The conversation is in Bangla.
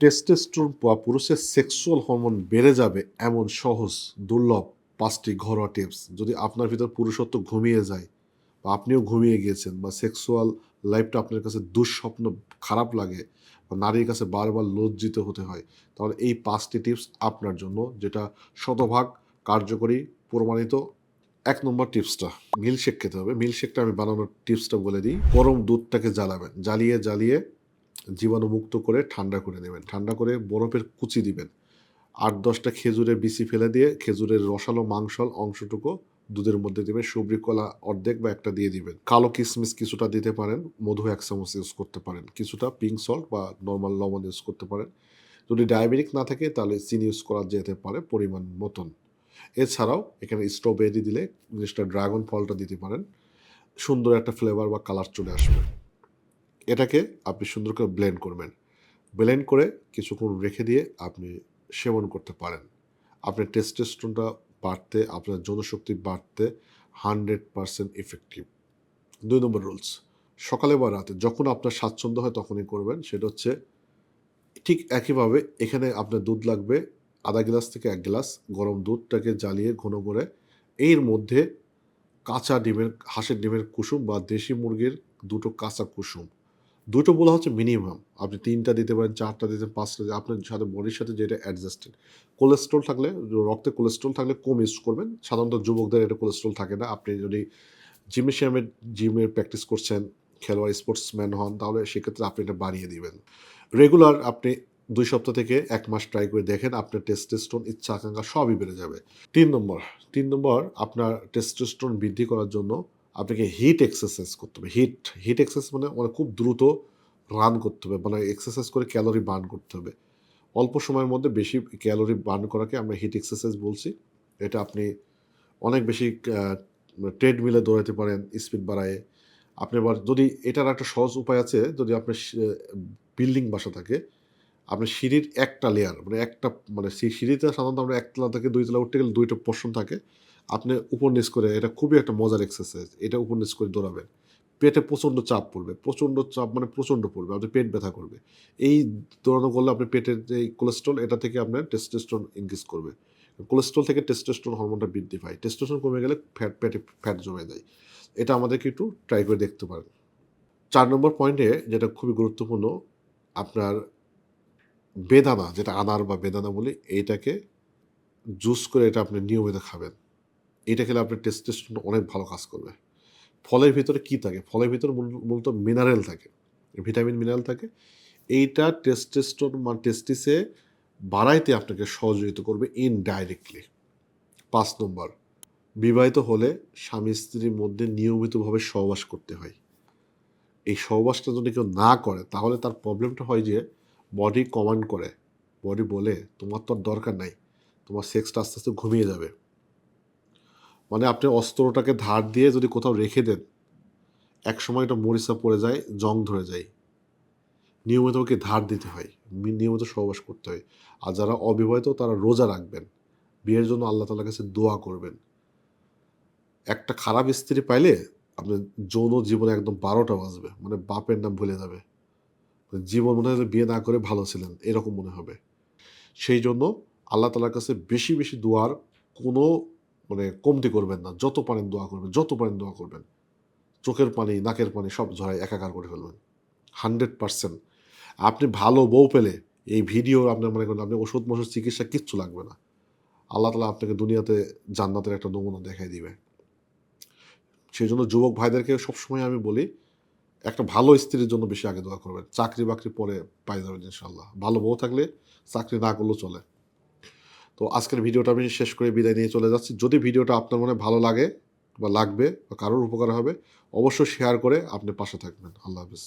টেস্টেস্টোন বা পুরুষের সেক্সুয়াল হরমোন বেড়ে যাবে এমন সহজ, দুর্লভ পাঁচটি ঘরোয়া টিপস যদি আপনার ভিতর পুরুষত্ব ঘুমিয়ে যায় বা আপনিও ঘুমিয়ে গিয়েছেন বা সেক্সুয়াল লাইফটা আপনার কাছে দুঃস্বপ্ন, খারাপ লাগে বা নারীর কাছে বারবার লজ্জিত হতে হয়, তাহলে এই পাঁচটি টিপস আপনার জন্য যেটা শতভাগ কার্যকরী, প্রমাণিত। এক নম্বর টিপসটা মিল্কশেক খেতে হবে। মিল্কশেকটা আমি বানানোর টিপসটা বলে দিই। গরম দুধটাকে জ্বালাবেন। জ্বালিয়ে জ্বালিয়ে জীবাণুমুক্ত করে ঠান্ডা করে নেবেন। ঠান্ডা করে বরফের কুচি দিবেন। আট দশটা খেজুরের বিচি ফেলে দিয়ে খেজুরের রসালো মাংসল অংশটুকু দুধের মধ্যে দিবেন। সবরি কলা অর্ধেক বা একটা দিয়ে দিবেন। কালো কিশমিশ কিছুটা দিতে পারেন। মধু এক চামচ ইউজ করতে পারেন। কিছুটা পিঙ্ক সল্ট বা নর্মাল লবণ ইউজ করতে পারেন। যদি ডায়াবেটিক না থাকে তাহলে চিনি ইউজ করা যেতে পারে পরিমাণ মতন। এছাড়াও এখানে স্ট্রবেরি দিলে জিনিসটা ড্রাগন ফলটা দিতে পারেন। সুন্দর একটা ফ্লেভার বা কালার চলে আসবে। এটাকে আপনি সুন্দর করে ব্লেন্ড করবেন। ব্লেন্ড করে কিছুক্ষণ রেখে দিয়ে আপনি সেবন করতে পারেন। আপনার টেস্টেস্টনটা বাড়তে, আপনার জনশক্তি বাড়তে হান্ড্রেড পারসেন্ট ইফেক্টিভ দুই নম্বর রুলস সকালে বা রাতে যখন আপনার স্বাচ্ছন্দ্য হয় তখনই করবেন। সেটা হচ্ছে ঠিক একইভাবে এখানে আপনার দুধ লাগবে, আধা গ্লাস থেকে এক গ্লাস গরম দুধটাকে জ্বালিয়ে ঘন করে। এর মধ্যে কাঁচা ডিমের, হাঁসের ডিমের কুসুম বা দেশি মুরগির দুটো কাঁচা কুসুম। দুটো বলা হচ্ছে মিনিমাম আপনি তিনটা দিতে পারেন, চারটা দিতে পাঁচটা দিতে আপনার সাথে বডির সাথে যেটা অ্যাডজাস্টেড কোলেস্ট্রল থাকলে, রক্তে কোলেস্ট্রল থাকলে কম ইউজ করবেন। সাধারণত যুবকদের এটা কোলেস্ট্রল থাকে না। আপনি যদি জিমনেশিয়ামের জিমের প্র্যাকটিস করছেন, খেলোয়াড় স্পোর্টসম্যান হন, তাহলে সেক্ষেত্রে আপনি এটা বাড়িয়ে দিবেন। রেগুলার আপনি দুই সপ্তাহ থেকে এক মাস ট্রাই করে দেখেন, আপনার টেস্টেস্টোন ইচ্ছা আকাঙ্ক্ষা সবই বেড়ে যাবে। তিন নম্বর তিন নম্বর আপনার টেস্টেস্টোন বৃদ্ধি করার জন্য আপনাকে হিট এক্সারসাইজ করতে হবে। হিট হিট এক্সারসাইজ মানে মানে খুব দ্রুত রান করতে হবে। মানে এক্সারসাইজ করে ক্যালোরি বার্ন করতে হবে। অল্প সময়ের মধ্যে বেশি ক্যালোরি বার্ন করাকে আমরা হিট এক্সারসাইজ বলছি। এটা আপনি অনেক বেশি ট্রেডমিলে দৌড়াতে পারেন স্পিড বাড়ায়। আপনি আবার যদি এটার একটা সহজ উপায় আছে, যদি আপনার বিল্ডিং বাসা থাকে আপনার সিঁড়ির একটা লেয়ার মানে একটা মানে সিঁড়িতে সাধারণত আমরা একতলা থেকে দুইতলা উঠতে গেলে দুইটা পোর্শন থাকে। আপনি নিচ করে, এটা খুবই একটা মজার এক্সারসাইজ এটা নিচ করে দৌড়াবেন। পেটে প্রচণ্ড চাপ পড়বে, প্রচণ্ড চাপ মানে প্রচণ্ড পড়বে আপনি পেট ব্যথা করবে। এই দৌড়ানো করলে আপনার পেটের যে কোলেস্ট্রল এটা থেকে আপনার টেস্টোস্টেরন ইনক্রিজ করবে। কোলেস্ট্রল থেকে টেস্টোস্টেরন হরমোনটা বৃদ্ধি পায়। টেস্টোস্টেরন কমে গেলে ফ্যাট পেটে ফ্যাট জমে যায়। এটা আমাদেরকে একটু ট্রাই করে দেখতে পারেন। চার নম্বর পয়েন্টে যেটা খুবই গুরুত্বপূর্ণ, আপনার বেদানা, যেটা আনার বা বেদানা বলি, এইটাকে জুস করে এটা আপনি নিয়মিত খাবেন। এটা খেলে আপনার টেস্টেস্টন অনেক ভালো কাজ করবে। ফলের ভিতরে কি থাকে? ফলের ভিতরে মূলত মিনারেল থাকে। ভিটামিন মিনারেল থাকে। এইটা টেস্টেস্টন মানে টেস্টিসে বাড়াইতে আপনাকে সহযোগিতা করবে ইনডাইরেক্টলি পাঁচ নম্বর, বিবাহিত হলে স্বামী স্ত্রীর মধ্যে নিয়মিতভাবে সহবাস করতে হয়। এই সহবাসটা যদি কেউ না করে, তাহলে তার প্রবলেমটা হয় যে বডি কমান্ড করে। বডি বলে, তোমার তো দরকার নাই। তোমার সেক্সটা আস্তে আস্তে ঘুমিয়ে যাবে। মানে আপনি অস্ত্রটাকে ধার দিয়ে যদি কোথাও রেখে দেন এক সময় এটা মরিচা পড়ে যায়, জং ধরে যায়। নিয়মিত ওকে ধার দিতে হয় নিয়মিত সহবাস করতে হয়। আর যারা অবিবাহিত, তারা রোজা রাখবেন। বিয়ের জন্য আল্লাহ তালার কাছে দোয়া করবেন। একটা খারাপ স্ত্রী পাইলে আপনার যৌন জীবনে একদম বারোটা বাজবে মানে বাপের নাম ভুলে যাবে। জীবন মনে হয় বিয়ে না করে ভালো ছিলেন, এরকম মনে হবে। সেই জন্য আল্লাহ তালার কাছে বেশি বেশি দোয়ার কোনো মানে কমতি করবেন না, যত পারেন দোয়া করবেন, যত পারেন দোয়া করবেন, চোখের পানি, নাকের পানি সব ঝরাই একাকার করে ফেলবেন। Hundred percent. আপনি ভালো বউ পেলে এই ভিডিও আপনার মনে করেন আপনি ওষুধ মশুধ চিকিৎসা কিচ্ছু লাগবে না। আল্লাহ তালা আপনাকে দুনিয়াতে জান্নাতের একটা নমুনা দেখাই দিবে। সেই জন্য যুবক ভাইদেরকে সবসময় আমি বলি, একটা ভালো স্ত্রীর জন্য বেশি আগে দোয়া করবেন। চাকরি বাকরি পরে পাই যাবেন ইনশাল্লাহ ভালো বউ থাকলে চাকরি না করলেও চলে। তো আজকের ভিডিওটা আমি শেষ করে বিদায় নিয়ে চলে যাচ্ছি। যদি ভিডিওটা আপনার মনে ভালো লাগে বা লাগবে বা কারোর উপকার হবে, অবশ্যই শেয়ার করে আপনি পাশে থাকবেন। আল্লাহ হাফিজ।